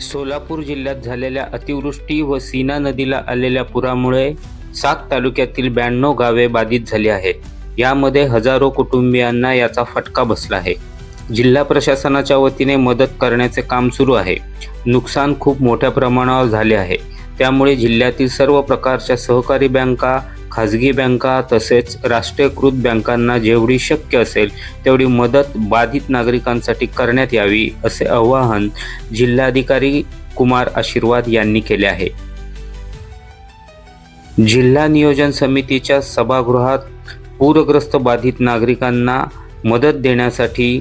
सोलापूर जिल्ह्यात झालेल्या अतिवृष्टी व सीना नदीला आलेल्या पुरामुळे सात तालुक्यातील ब्याण्णव गावे बाधित झाली आहेत. यामध्ये हजारो कुटुंबियांना याचा फटका बसला आहे. जिल्हा प्रशासनाच्या वतीने मदत करण्याचे काम सुरू आहे. नुकसान खूप मोठ्या प्रमाणावर झाले आहे. त्यामुळे जिल्ह्यातील सर्व प्रकारच्या सहकारी बँका खाजगी बँका तसेच राष्ट्रीयकृत बँकांना जेवढी शक्य असेल तेवढी मदत बाधित नागरिकांसाठी करण्यात यावी असे आवाहन जिल्हाधिकारी कुमार आशीर्वाद यांनी केले आहे. जिल्हा नियोजन समितीच्या सभागृहात पूरग्रस्त बाधित नागरिकांना मदत देण्यासाठी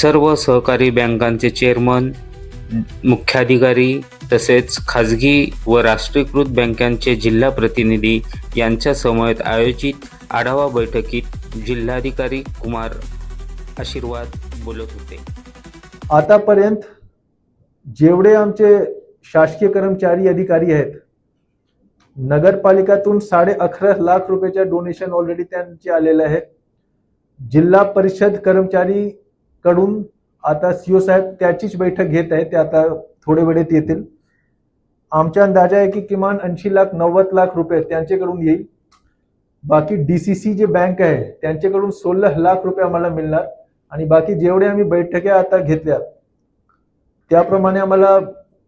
सर्व सहकारी बँकांचे चेअरमन मुख्याधिकारी तसेच खाजगी व राष्ट्रीयकृत बँकांचे जिल्हा प्रतिनिधी यांच्या समवेत आयोजित आढावा बैठकीत जिल्हाधिकारी कुमार आशीर्वाद बोलत होते. आतापर्यंत जेवढे आमचे शासकीय कर्मचारी अधिकारी आहेत नगरपालिकातून साडे अकरा लाख रुपयाच्या डोनेशन ऑलरेडी त्यांचे आलेले आहे जिल्हा परिषद कर्मचारी कडून आता सीओ साहेब त्याचीच बैठक घेत आहे ते आता थोड्या वेळेत येतील. आमच्या अंदाजा आहे की किमान ऐंशी लाख नव्वद लाख रुपये त्यांच्याकडून येईल. बाकी डीसीसी जे बँक आहे त्यांच्याकडून सोळा लाख रुपये आम्हाला मिळणार. आणि बाकी जेवढे आम्ही बैठक्या आता घेतल्या त्याप्रमाणे आम्हाला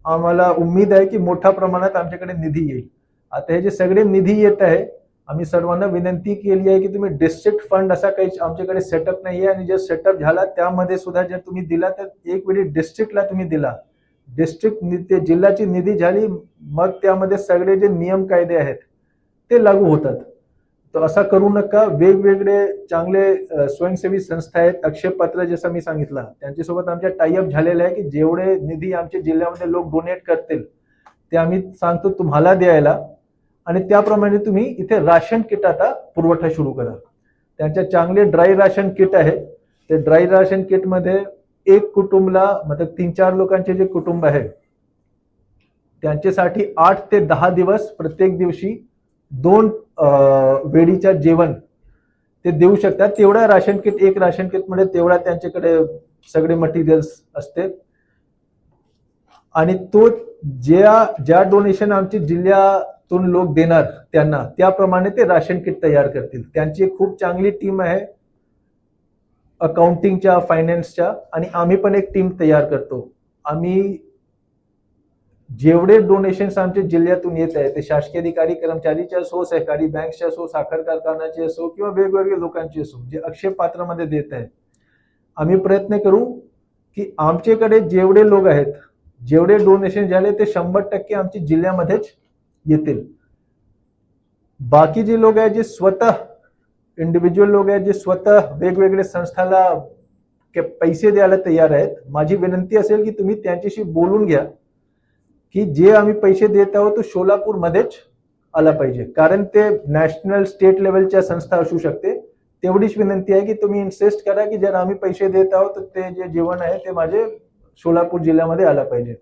आम्हाला उम्मीद आहे की मोठ्या प्रमाणात आमच्याकडे निधी येईल. आता हे जे सगळे निधी येत आहे आम्ही सर्वांना विनंती केली आहे की तुम्ही डिस्ट्रिक्ट फंड असा काही आमच्याकडे सेटअप नाही आहे आणि जे सेटअप झाला त्यामध्ये सुद्धा जर तुम्ही दिला तर एक वेळी डिस्ट्रिक्टला तुम्ही दिला. डिस्ट्रिक्ट ते जिल्ह्याची निधी झाली मग त्यामध्ये सगळे जे नियम कायदे आहेत ते लागू होतात. तर असा करू नका. वेगवेगळे चांगले स्वयंसेवी संस्था आहेत. अक्षयपत्र जसं मी सांगितलं त्यांच्यासोबत आमच्या टाईअप झालेलं आहे की जेवढे निधी आमच्या जिल्ह्यामध्ये लोक डोनेट करतील ते आम्ही सांगतो तुम्हाला द्यायला. आणि त्याप्रमाणे तुम्ही इथे राशन किट आता पुरवठा सुरू करा. त्यांच्या चांगले ड्राय राशन किट आहे. ते ड्राय राशन किटमध्ये एक कुटुंबला मतलब तीन चार लोकांचे जे कुटुंब आहे त्यांच्यासाठी आठ ते दहा दिवस प्रत्येक दिवशी दोन वेळीच्या जेवण ते देऊ शकतात. तेवढ्या राशन किट एक राशन किटमध्ये तेवढा त्यांच्याकडे सगळे मटेरियल्स असते. आणि तो ज्या ज्या डोनेशन आमची जिल्ह्यातून लोक देणार त्यांना त्याप्रमाणे ते राशन किट तयार करतील. त्यांची खूप चांगली टीम आहे. अकाउंटिंगच्या फायनान्सच्या आणि आम्ही पण एक टीम तयार करतो. आम्ही जेवढे डोनेशन्स आमच्या जिल्ह्यातून येत आहे ते शासकीय अधिकारी कर्मचारीचे असो सहकारी बँकचे असो साखर कारखानाचे असो किंवा वेगवेगळ्या लोकांचे असो जे अक्षय पात्रामध्ये देत आहे आम्ही प्रयत्न करू की आमच्याकडे जेवढे लोक आहेत जेवढे डोनेशन झाले ते शंभर टक्के आमच्या जिल्ह्यामध्येच येतील. बाकी जे लोक आहेत जे स्वतः इंडिव्हिज्युअल लोक आहेत जे स्वतः वेगवेगळे संस्थाला के- पैसे द्यायला तयार आहेत. माझी विनंती असेल की तुम्ही त्यांच्याशी बोलून घ्या की जे आम्ही पैसे देत आहोत तो सोलापूरमध्येच आला पाहिजे. कारण ते नॅशनल स्टेट लेवलच्या संस्था असू शकते. तेवढीच विनंती आहे की तुम्ही इन्सिस्ट करा की जर आम्ही पैसे देत आहोत तर ते जे जेवण आहे ते माझे सोलापूर जिल्ह्यामध्ये आलं पाहिजे.